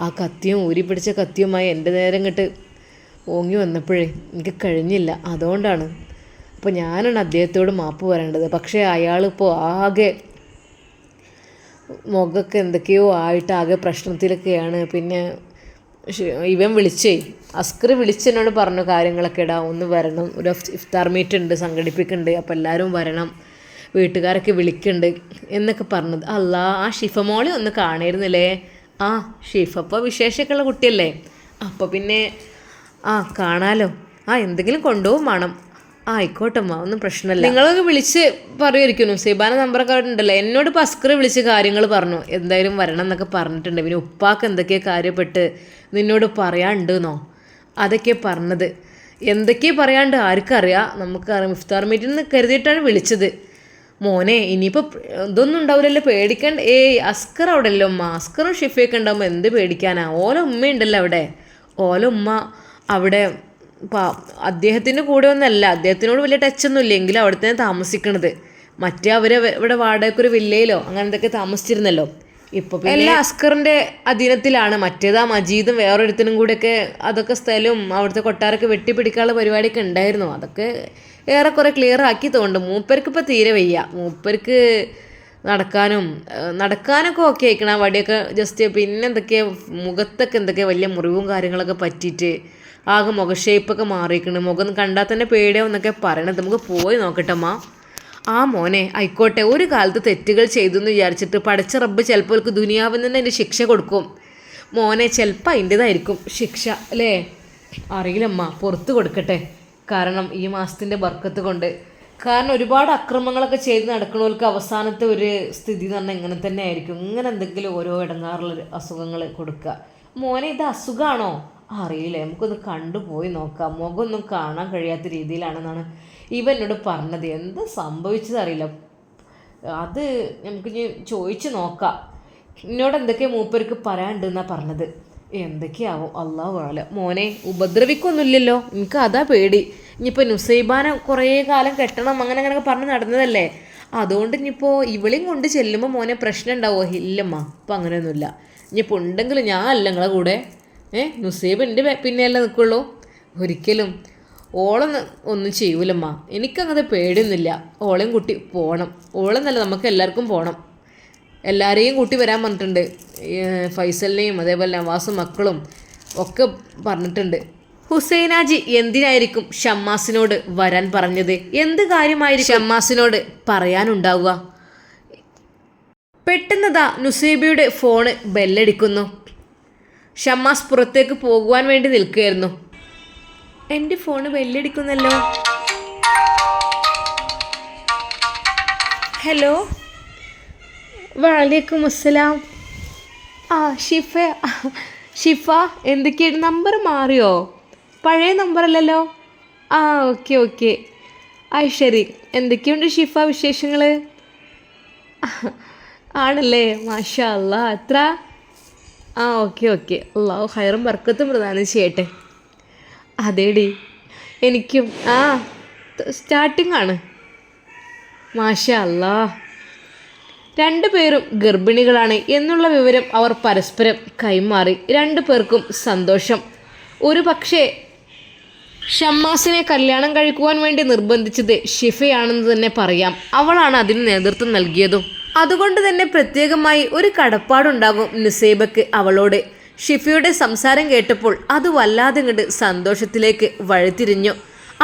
ആ കത്തിയും ഊരി പിടിച്ച കത്തിയുമായി എന്റെ നേരം ഇങ്ങോട്ട് ഓങ്ങി വന്നപ്പോഴേ എനിക്ക് കഴിഞ്ഞില്ല. അതുകൊണ്ടാണ് അപ്പോൾ ഞാനാണ് അദ്ദേഹത്തോട് മാപ്പ് പറയേണ്ടത്. പക്ഷേ അയാളിപ്പോൾ ആകെ മുഖമൊക്കെ എന്തൊക്കെയോ ആയിട്ട് ആകെ പ്രശ്നത്തിലൊക്കെയാണ്. പിന്നെ ഇവൻ വിളിച്ചേ അസ്കർ വിളിച്ചെന്നോട് പറഞ്ഞു കാര്യങ്ങളൊക്കെ ഇടാ ഒന്ന് വരണം. ഒരു ഇഫ്താർ മീറ്റ് ഉണ്ട് സംഘടിപ്പിക്കുന്നുണ്ട് അപ്പോൾ എല്ലാവരും വരണം. വീട്ടുകാരൊക്കെ വിളിക്കുന്നുണ്ട് എന്നൊക്കെ പറഞ്ഞത്. അല്ല ആ ഷിഫ മോളെ ഒന്ന് കാണായിരുന്നില്ലേ? ആ ഷിഫ അപ്പോൾ വിശേഷമൊക്കെയുള്ള കുട്ടിയല്ലേ? അപ്പോൾ പിന്നെ ആ കാണാലോ. ആ എന്തെങ്കിലും കൊണ്ടുപോകും വേണം. ആയിക്കോട്ടമ്മ ഒന്നും പ്രശ്നമില്ല. നിങ്ങളൊക്കെ വിളിച്ച് പറയുമായിരിക്കുന്നു സിബാന നമ്പറൊക്കെ ഉണ്ടല്ലോ. എന്നോട് ഇപ്പോൾ അസ്കർ വിളിച്ച് കാര്യങ്ങൾ പറഞ്ഞു. എന്തായാലും വരണം എന്നൊക്കെ പറഞ്ഞിട്ടുണ്ട്. പിന്നെ ഉപ്പാക്ക് എന്തൊക്കെയോ കാര്യപ്പെട്ട് നിന്നോട് പറയാണ്ടെന്നോ അതൊക്കെ പറഞ്ഞത്. എന്തൊക്കെയോ പറയാണ്ട് ആർക്കറിയാം. നമുക്കറിയാം. ഇഫ്താർ മീറ്റിൽ നിന്ന് കരുതിയിട്ടാണ് വിളിച്ചത്. മോനെ ഇനിയിപ്പോൾ ഇതൊന്നും ഉണ്ടാവില്ലല്ലോ. പേടിക്കണ്ട. ഏയ് അസ്കർ അവിടെ അല്ലോ ഉമ്മ? അസ്കറും ഷിഫയൊക്കെ ഉണ്ടാകുമ്പോൾ എന്ത് പേടിക്കാനാ? ഓല ഉമ്മയുണ്ടല്ലോ അവിടെ. ഓല ഉമ്മ അവിടെ അദ്ദേഹത്തിന്റെ കൂടെ ഒന്നല്ല. അദ്ദേഹത്തിനോട് വലിയ ടച്ചൊന്നും ഇല്ല. എങ്കിലും അവിടെ തന്നെ താമസിക്കണത്. മറ്റേ അവരെ ഇവിടെ വാടകയ്ക്കൊരു വില്ലയിലോ അങ്ങനെ എന്തൊക്കെ താമസിച്ചിരുന്നല്ലോ. ഇപ്പൊ എല്ലാ അസ്കറിന്റെ അധീനത്തിലാണ്. മറ്റേതാ മജീദും വേറൊരുത്തിനും കൂടെയൊക്കെ അതൊക്കെ സ്ഥലവും അവിടുത്തെ കൊട്ടാരൊക്കെ വെട്ടിപ്പിടിക്കാനുള്ള പരിപാടിയൊക്കെ ഉണ്ടായിരുന്നു. അതൊക്കെ ഏറെക്കുറെ ക്ലിയർ ആക്കി തോന്നുന്നു മൂപ്പർക്ക് ഇപ്പൊ തീരെ വയ്യ. മൂപ്പർക്ക് നടക്കാനും നടക്കാനൊക്കെ ഓക്കെ ആയിക്കണം വടിയൊക്കെ ജസ്റ്റ് പിന്നെ എന്തൊക്കെയാ മുഖത്തൊക്കെ എന്തൊക്കെയാ വലിയ മുറിവും കാര്യങ്ങളൊക്കെ പറ്റിയിട്ട് ആകെ മുഖ ഷേപ്പൊക്കെ മാറിയിരിക്കണം. മുഖം കണ്ടാൽ തന്നെ പേടിയാവുന്നൊക്കെ പറയണത്. നമുക്ക് പോയി നോക്കട്ടമ്മ ആ മോനെ ആയിക്കോട്ടെ. ഒരു കാലത്ത് തെറ്റുകൾ ചെയ്തു എന്ന് വിചാരിച്ചിട്ട് പഠിച്ച റബ്ബ് ചിലപ്പോൾ അവർക്ക് ദുനിയാവിൽ നിന്ന് അതിന്റെ ശിക്ഷ കൊടുക്കും. മോനെ ചിലപ്പോൾ അതിന്റെതായിരിക്കും ശിക്ഷ അല്ലേ? അറിയില്ലമ്മ പുറത്ത് കൊടുക്കട്ടെ. കാരണം ഈ മാസത്തിന്റെ ബർക്കത്ത് കൊണ്ട്. കാരണം ഒരുപാട് അക്രമങ്ങളൊക്കെ ചെയ്ത് നടക്കുന്നവർക്ക് അവസാനത്തെ ഒരു സ്ഥിതി എന്ന് പറഞ്ഞാൽ ഇങ്ങനെ തന്നെ ആയിരിക്കും. ഇങ്ങനെ എന്തെങ്കിലും ഓരോ ഇടങ്ങാറുള്ള അസുഖങ്ങൾ കൊടുക്കുക. മോനെ ഇത് അസുഖമാണോ അറിയില്ല. നമുക്കൊന്ന് കണ്ടുപോയി നോക്കാം. മുഖമൊന്നും കാണാൻ കഴിയാത്ത രീതിയിലാണെന്നാണ് ഇവ എന്നോട് പറഞ്ഞത്. എന്താ സംഭവിച്ചതറിയില്ല അത് നമുക്ക് ഇനി ചോദിച്ചു നോക്കാം. എന്നോട് എന്തൊക്കെ മൂപ്പർക്ക് പറയാനുണ്ടെന്നാ പറഞ്ഞത്. എന്തൊക്കെയാവും അള്ളാഹു ആല മോനെ ഉപദ്രവിക്കൊന്നുമില്ലല്ലോ. എനിക്ക് അതാ പേടി. ഇനിയിപ്പോൾ നുസൈബാനെ കുറേ കാലം കെട്ടണം അങ്ങനെ അങ്ങനെയൊക്കെ പറഞ്ഞ് നടന്നതല്ലേ? അതുകൊണ്ട് ഇനിയിപ്പോൾ ഇവളെയും കൊണ്ട് ചെല്ലുമ്പോൾ മോനെ പ്രശ്നം ഉണ്ടാവുമോ ഇല്ലമ്മ ഇപ്പം അങ്ങനെയൊന്നുമില്ല. ഇനിയിപ്പോൾ ഉണ്ടെങ്കിൽ ഞാൻ അല്ല നിങ്ങളെ കൂടെ. ഏ നുസൈബ് എന്റെ പിന്നെയല്ലേ നിൽക്കുള്ളൂ ഒരിക്കലും. ഓളം ഒന്നും ചെയ്യൂലമ്മ. എനിക്കങ്ങനത്തെ പേടിയൊന്നുമില്ല. ഓളെയും കൂട്ടി പോകണം ഓളെന്നല്ല നമുക്ക് എല്ലാവർക്കും പോകണം എല്ലാവരെയും കൂട്ടി വരാൻ പറഞ്ഞിട്ടുണ്ട്. ഫൈസലിനെയും അതേപോലെ നവാസും മക്കളും ഒക്കെ പറഞ്ഞിട്ടുണ്ട്. ഹുസൈനാജി എന്തിനായിരിക്കും ഷമ്മാസിനോട് വരാൻ പറഞ്ഞത്? എന്ത് കാര്യമായിരിക്കും ഷമ്മാസിനോട് പറയാനുണ്ടാവുക? പെട്ടെന്നതാ നുസൈബിയുടെ ഫോണ് ബെല്ലടിക്കുന്നു. ഷമ്മാസ് പുറത്തേക്ക് പോകുവാൻ വേണ്ടി നിൽക്കുകയായിരുന്നു. എന്റെ ഫോണ് ബെല്ലടിക്കുന്നല്ലോ. ഹലോ? വാലേക്കും അസ്സലാം. ആ ഷിഫ ഷിഫ എന്തൊക്കെയാണ് നമ്പർ മാറിയോ? പഴയ നമ്പറല്ലല്ലോ? ആ ഓക്കെ ഓക്കെ. ആ ശരി. എന്തൊക്കെയുണ്ട് ഷിഫ വിശേഷങ്ങൾ ആണല്ലേ മാഷാ അല്ല എത്ര? ആ ഓക്കെ ഓക്കെ. അള്ളാഹു ഹൈറും വർക്കത്തും പ്രധാനം ചെയ്യട്ടെ. അതേടി. എനിക്കും ആ സ്റ്റാർട്ടിംഗ് ആണ്. മാഷ അല്ലാ രണ്ടു പേരും ഗർഭിണികളാണ് എന്നുള്ള വിവരം അവർ പരസ്പരം കൈമാറി. രണ്ടു പേർക്കും സന്തോഷം. ഒരു പക്ഷേ ഷമ്മാസിനെ കല്യാണം കഴിക്കുവാൻ വേണ്ടി നിർബന്ധിച്ചത് ഷിഫയാണെന്ന് തന്നെ പറയാം. അവളാണ് അതിന് നേതൃത്വം നൽകിയതും. അതുകൊണ്ട് തന്നെ പ്രത്യേകമായി ഒരു കടപ്പാടുണ്ടാകും നിസേബക്ക് അവളോട്. ഷിഫിയുടെ സംസാരം കേട്ടപ്പോൾ അത് വല്ലാതെ കണ്ട് സന്തോഷത്തിലേക്ക് വഴിതിരിഞ്ഞു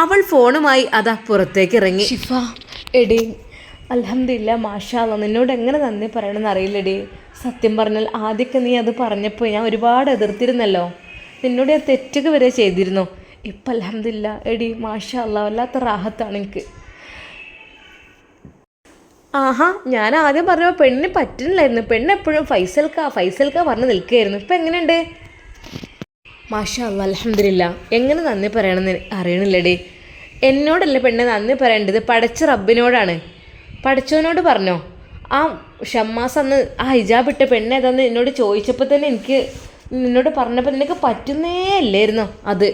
അവൾ ഫോണുമായി അതാ പുറത്തേക്ക് ഇറങ്ങി ഷിഫ എടി അലഹമില്ല മാഷാല്ല നിന്നോട് എങ്ങനെ നന്ദി പറയണമെന്ന് അറിയില്ലടി. സത്യം പറഞ്ഞാൽ ആദ്യമൊക്കെ നീ അത് പറഞ്ഞപ്പോൾ ഞാൻ ഒരുപാട് എതിർത്തിരുന്നല്ലോ. നിന്നോട് ഞാൻ തെറ്റൊക്കെ വരെ ചെയ്തിരുന്നു. ഇപ്പം അലഹമില്ല എടി മാഷാ അല്ല വല്ലാത്ത റാഹത്താണ് എനിക്ക്. ആഹാ ഞാൻ ആദ്യം പറഞ്ഞപ്പോൾ പെണ്ണിന് പറ്റുന്നില്ലായിരുന്നു. പെണ്ണ് എപ്പോഴും ഫൈസൽക്ക ഫൈസൽക്ക പറഞ്ഞ് നിൽക്കുകയായിരുന്നു ഇപ്പം എങ്ങനെയുണ്ട്? മാഷാ അലഹമില്ല എങ്ങനെ നന്ദി പറയണമെന്ന് അറിയണില്ലടേ. എന്നോടല്ലേ പെണ്ണ് നന്ദി പറയേണ്ടത്? പടച്ച റബ്ബിനോടാണ്. പടച്ചവനോട് പറഞ്ഞോ? ആ ഷമ്മാസ് അന്ന് ആ ഹിജാബ് ഇട്ട പെണ്ണ് ഏതാന്ന് എന്നോട് ചോദിച്ചപ്പോൾ തന്നെ എനിക്ക് നിന്നോട് പറഞ്ഞപ്പോൾ നിനക്ക് പറ്റുന്നേ അല്ലായിരുന്നു അത്.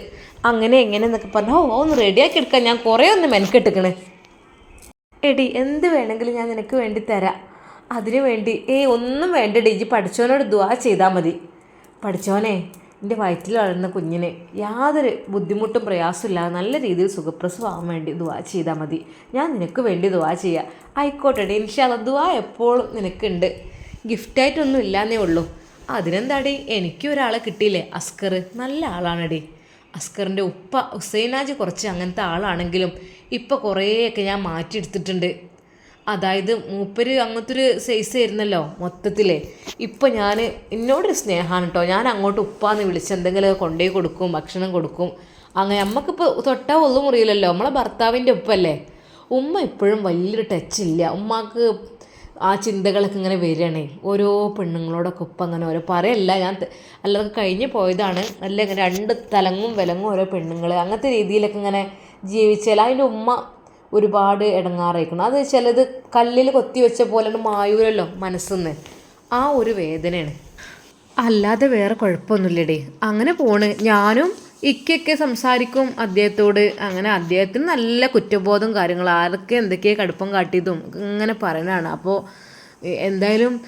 അങ്ങനെ എങ്ങനെ എന്നൊക്കെ പറഞ്ഞു ഓ ഒന്ന് റെഡിയാക്കി എടുക്കാം. ഞാൻ കുറേ ഒന്ന് മെനക്കെട്ടിക്കണ്. എടി എന്ത് വേണമെങ്കിലും ഞാൻ നിനക്ക് വേണ്ടി തരാം. അതിനു വേണ്ടി ഏയ് ഒന്നും വേണ്ട ഡിജി പഠിച്ചവനോട് ദ ചെയ്താൽ മതി. പഠിച്ചവനെ എന്റെ വയറ്റിൽ വളരുന്ന കുഞ്ഞിന് യാതൊരു ബുദ്ധിമുട്ടും പ്രയാസമില്ലാതെ നല്ല രീതിയിൽ സുഖപ്രസവമാകാൻ വേണ്ടി ദുവാ ചെയ്താൽ മതി. ഞാൻ നിനക്ക് വേണ്ടി ദുവാ ചെയ്യാം. ആയിക്കോട്ടെ ഇൻഷാല്ല ദുവാ എപ്പോഴും നിനക്കുണ്ട്. ഗിഫ്റ്റായിട്ടൊന്നും ഇല്ലാന്നേ ഉള്ളൂ. അതിനെന്താടി? എനിക്ക് ഒരാളെ കിട്ടിയില്ലേ? അസ്കർ. നല്ല ആളാണടി. അസ്കറിന്റെ ഉപ്പ ഹുസൈനാജ് കുറച്ച് അങ്ങനത്തെ ആളാണെങ്കിലും ഇപ്പോൾ കുറേയൊക്കെ ഞാൻ മാറ്റിയെടുത്തിട്ടുണ്ട്. അതായത് മൂപ്പര് അങ്ങനത്തെ ഒരു സൈസ് ആയിരുന്നല്ലോ മൊത്തത്തിൽ ഇപ്പം ഞാൻ എന്നോടൊരു സ്നേഹമാണ് കേട്ടോ ഞാൻ അങ്ങോട്ട് ഉപ്പാന്ന് വിളിച്ച് എന്തെങ്കിലും കൊണ്ടേ കൊടുക്കും ഭക്ഷണം കൊടുക്കും. അങ്ങനെ നമുക്കിപ്പോൾ തൊട്ടാ ഒന്നും മുറിയില്ലല്ലോ. നമ്മളെ ഭർത്താവിന്റെ ഉപ്പല്ലേ? ഉമ്മ ഇപ്പോഴും വലിയൊരു ടച്ച് ഇല്ല. ഉമ്മാക്ക് ആ ചിന്തകളൊക്കെ ഇങ്ങനെ വരികയാണേ ഓരോ പെണ്ണുങ്ങളോടൊക്കെ ഉപ്പ അങ്ങനെ ഓരോ പറയല്ല. ഞാൻ അല്ലാതെ കഴിഞ്ഞ് പോയതാണ്. നല്ല ഇങ്ങനെ രണ്ട് തലങ്ങും വിലങ്ങും ഓരോ പെണ്ണുങ്ങൾ അങ്ങനത്തെ രീതിയിലൊക്കെ ഇങ്ങനെ ജീവിച്ചാൽ അതിന്റെ ഉമ്മ ഒരുപാട് ഇടങ്ങാറായിരിക്കണം അത് ചിലത് കല്ലിൽ കൊത്തി വെച്ച പോലെ മായൂരല്ലോ മനസ്സെന്ന്. ആ ഒരു വേദനയാണ്. അല്ലാതെ വേറെ കുഴപ്പമൊന്നുമില്ലടേ. അങ്ങനെ പോണ്. ഞാനും ഇക്കൊക്കെ സംസാരിക്കും അദ്ദേഹത്തോട്. അങ്ങനെ അദ്ദേഹത്തിന് നല്ല കുറ്റബോധം കാര്യങ്ങൾ ആരൊക്കെ എന്തൊക്കെയാണ് കടുപ്പം കാട്ടിയതും ഇങ്ങനെ പറയുന്നതാണ് അപ്പോൾ എന്തായാലും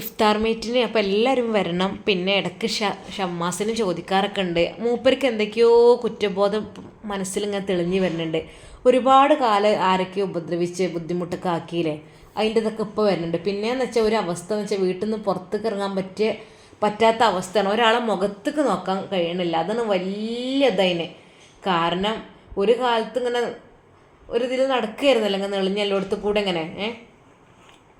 ഇഫ്താർ മീറ്റിന് അപ്പോൾ എല്ലാവരും വരണം. പിന്നെ ഇടയ്ക്ക് ഷ ഷമ്മാസിന് ചോദിക്കാറൊക്കെ ഉണ്ട്. മൂപ്പർക്ക് എന്തൊക്കെയോ കുറ്റബോധം മനസ്സിലിങ്ങനെ തെളിഞ്ഞു വരുന്നുണ്ട്. ഒരുപാട് കാലം ആരൊക്കെയോ ഉപദ്രവിച്ച് ബുദ്ധിമുട്ടൊക്കെ ആക്കിയില്ലേ? അതിന്റെ ഇതൊക്കെ ഇപ്പോൾ വരുന്നുണ്ട്. പിന്നെയെന്ന് വെച്ചാൽ ഒരു അവസ്ഥ എന്ന് വെച്ചാൽ വീട്ടിൽ നിന്ന് പുറത്തേക്ക് ഇറങ്ങാൻ പറ്റിയ പറ്റാത്ത അവസ്ഥയാണ്. ഒരാളെ മുഖത്തേക്ക് നോക്കാൻ കഴിയണില്ല. അതാണ് വലിയ ഇതതിന് കാരണം ഒരു കാലത്ത് ഇങ്ങനെ ഒരു ഇതിൽ നടക്കുകയായിരുന്നല്ലോ ഇങ്ങനെ നെളിഞ്ഞ അടുത്ത് കൂടെ ഇങ്ങനെ ഏഹ്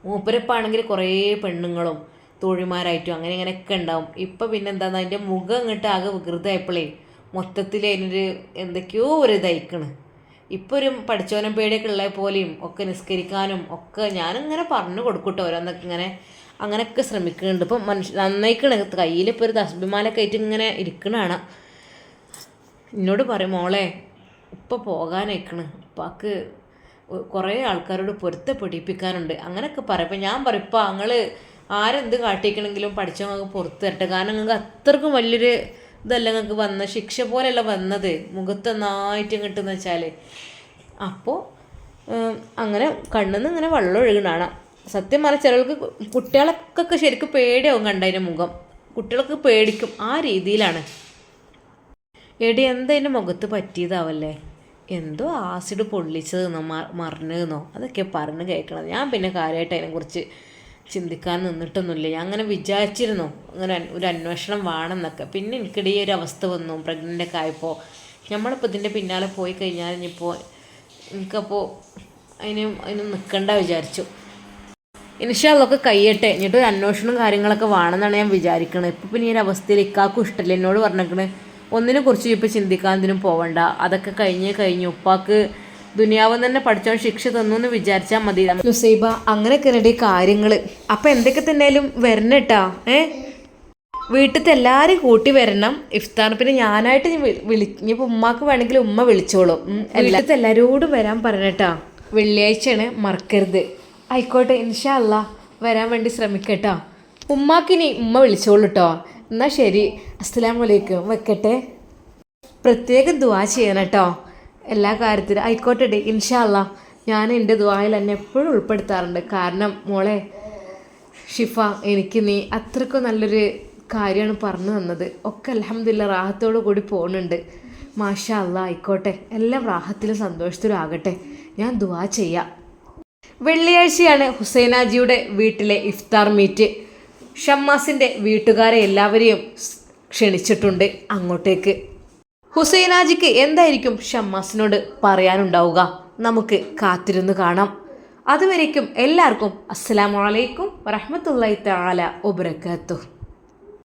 മൂപ്പരപ്പാണെങ്കിൽ കുറേ പെണ്ണുങ്ങളും തോഴിമാരായിട്ടും അങ്ങനെ ഇങ്ങനെയൊക്കെ ഉണ്ടാവും. ഇപ്പം പിന്നെ എന്താന്ന് അതിന്റെ മുഖം ഇങ്ങോട്ട് ആകെ വികൃതമായപ്പോഴേ മൊത്തത്തിൽ അതിനൊരു എന്തൊക്കെയോ ഒരു ഇതായിക്കണ്. ഇപ്പോൾ ഒരു പഠിച്ചോനം പേടിയൊക്കെ ഉള്ള പോലെയും ഒക്കെ നിസ്കരിക്കാനും ഒക്കെ ഞാനിങ്ങനെ പറഞ്ഞു കൊടുക്കൂട്ടോ ഓരോന്നൊക്കെ ഇങ്ങനെ അങ്ങനെയൊക്കെ ശ്രമിക്കുന്നുണ്ട്. ഇപ്പം മനുഷ്യ നന്നായിക്കണ. കയ്യിലിപ്പോൾ ഒരു തസ്ബിമാലൊക്കെ ആയിട്ട് ഇങ്ങനെ ഇരിക്കണാണ് എന്നോട് പറയും മോളെ ഉപ്പ പോകാനയക്കണ്. ഉപ്പാക്ക് കുറേ ആൾക്കാരോട് പൊരുത്തപ്പെടിപ്പിക്കാനുണ്ട് അങ്ങനെയൊക്കെ പറയും. ഞാൻ പറയും ഇപ്പോൾ ഞങ്ങൾ ആരെന്ത് കാട്ടിക്കണമെങ്കിലും പഠിച്ചവങ്ങൾക്ക് പുറത്ത് തരട്ടെ കാരണം നിങ്ങൾക്ക് അത്രക്കും വലിയൊരു ഇതല്ല നിങ്ങൾക്ക് വന്ന ശിക്ഷ പോലെയല്ല വന്നത്. മുഖത്ത് നന്നായിട്ട് കിട്ടുന്ന വെച്ചാൽ അപ്പോൾ അങ്ങനെ കണ്ണെന്ന് ഇങ്ങനെ വെള്ളം ഒഴുകണാണ് സത്യം പറഞ്ഞാൽ ചിലർക്ക് കുട്ടികൾക്കൊക്കെ ശരിക്കും പേടിയാവും കണ്ടതിന്റെ മുഖം. കുട്ടികൾക്ക് പേടിക്കും ആ രീതിയിലാണ്. എടി എന്താ എന്റെ മുഖത്ത് പറ്റിയതാവല്ലേ? എന്തോ ആസിഡ് പൊള്ളിച്ചതെന്നോ മറിഞ്ഞതെന്നോ അതൊക്കെ പറഞ്ഞ് കേൾക്കണം ഞാൻ പിന്നെ കാര്യമായിട്ട് അതിനെക്കുറിച്ച് ചിന്തിക്കാൻ നിന്നിട്ടൊന്നുമില്ല. ഞാൻ അങ്ങനെ വിചാരിച്ചിരുന്നു. അങ്ങനെ ഒരു അന്വേഷണം വേണമെന്നൊക്കെ. പിന്നെ എനിക്കിടെ ഒരു അവസ്ഥ വന്നു. പ്രഗ്നന്റ് ഒക്കെ ആയപ്പോൾ നമ്മളിപ്പോൾ ഇതിന്റെ പിന്നാലെ പോയി കഴിഞ്ഞാൽ ഇനിയിപ്പോൾ എനിക്കപ്പോൾ അതിന് അതിന് നിൽക്കണ്ട വിചാരിച്ചു. ഇനിഷാളൊക്കെ കയ്യട്ടെ എന്നിട്ട് ഒരു അന്വേഷണം കാര്യങ്ങളൊക്കെ വേണമെന്നാണ് ഞാൻ വിചാരിക്കുന്നത് ഇപ്പം പിന്നെ ഈ ഒരു അവസ്ഥയിൽ ഇക്കാക്കും ഇഷ്ടമല്ല എന്നോട് പറഞ്ഞേക്കണേ ഒന്നിനെ കുറിച്ച് ഇപ്പോൾ ചിന്തിക്കാതിനും പോവണ്ട. അതൊക്കെ കഴിഞ്ഞ് കഴിഞ്ഞു ഉപ്പാക്ക് ദുനിയാവ് തന്നെ പഠിച്ചോ ശിക്ഷ തന്നു എന്ന് വിചാരിച്ചാൽ മതി. നുസൈബ അങ്ങനെയൊക്കെ റെഡി കാര്യങ്ങൾ അപ്പം എന്തൊക്കെ തന്നെയാലും വരണട്ടാ ഏ? വീട്ടിലത്തെ എല്ലാവരും കൂട്ടി വരണം. ഇഫ്താർ പിന്നെ ഞാനായിട്ട് വിളി ഇനിയിപ്പോൾ ഉമ്മാക്ക് വേണമെങ്കിൽ ഉമ്മ വിളിച്ചോളും. എല്ലാത്തെ എല്ലാവരോടും വരാൻ പറഞ്ഞട്ടാ വെള്ളിയാഴ്ചയാണ് മറക്കരുത്. ആയിക്കോട്ടെ ഇൻഷാ അല്ല വരാൻ വേണ്ടി ശ്രമിക്കട്ടോ. ഉമ്മാക്കിനി ഉമ്മ വിളിച്ചോളൂ കേട്ടോ എന്നാൽ ശരി. അസ്സലാം വലൈക്കും വെക്കട്ടെ? പ്രത്യേകം ദുവാ ചെയ്യണം കേട്ടോ. എല്ലാ കാര്യത്തിലും ആയിക്കോട്ടെ ഡേ. ഇൻഷാ അല്ലാ ഞാൻ എന്റെ ദുവായിൽ എന്നെ എപ്പോഴും ഉൾപ്പെടുത്താറുണ്ട്. കാരണം മോളെ ഷിഫ എനിക്ക് നീ അത്രക്കും നല്ലൊരു കാര്യമാണ് പറഞ്ഞു തന്നത്. ഒക്കെ അലഹമ്മദില്ല റാഹത്തോടു കൂടി പോകുന്നുണ്ട് മാഷാ അല്ല ആയിക്കോട്ടെ. എല്ലാം റാഹത്തിലും സന്തോഷത്തിലും ആകട്ടെ. ഞാൻ ദുവാ ചെയ്യാം. വെള്ളിയാഴ്ചയാണ് ഹുസൈനാജിയുടെ വീട്ടിലെ ഇഫ്താർ മീറ്റ്. ഷമ്മാസിന്റെ വീട്ടുകാരെ എല്ലാവരെയും ക്ഷണിച്ചിട്ടുണ്ട് അങ്ങോട്ടേക്ക്. ഹുസൈനാജിക്ക് എന്തായിരിക്കും ഷമ്മാസിനോട് പറയാനുണ്ടാവുക? നമുക്ക് കാത്തിരുന്ന് കാണാം. അതുവരേക്കും എല്ലാവർക്കും അസ്സാം വലൈക്കും വറഹമത്തല്ലാ തആല വബറകാതുഹു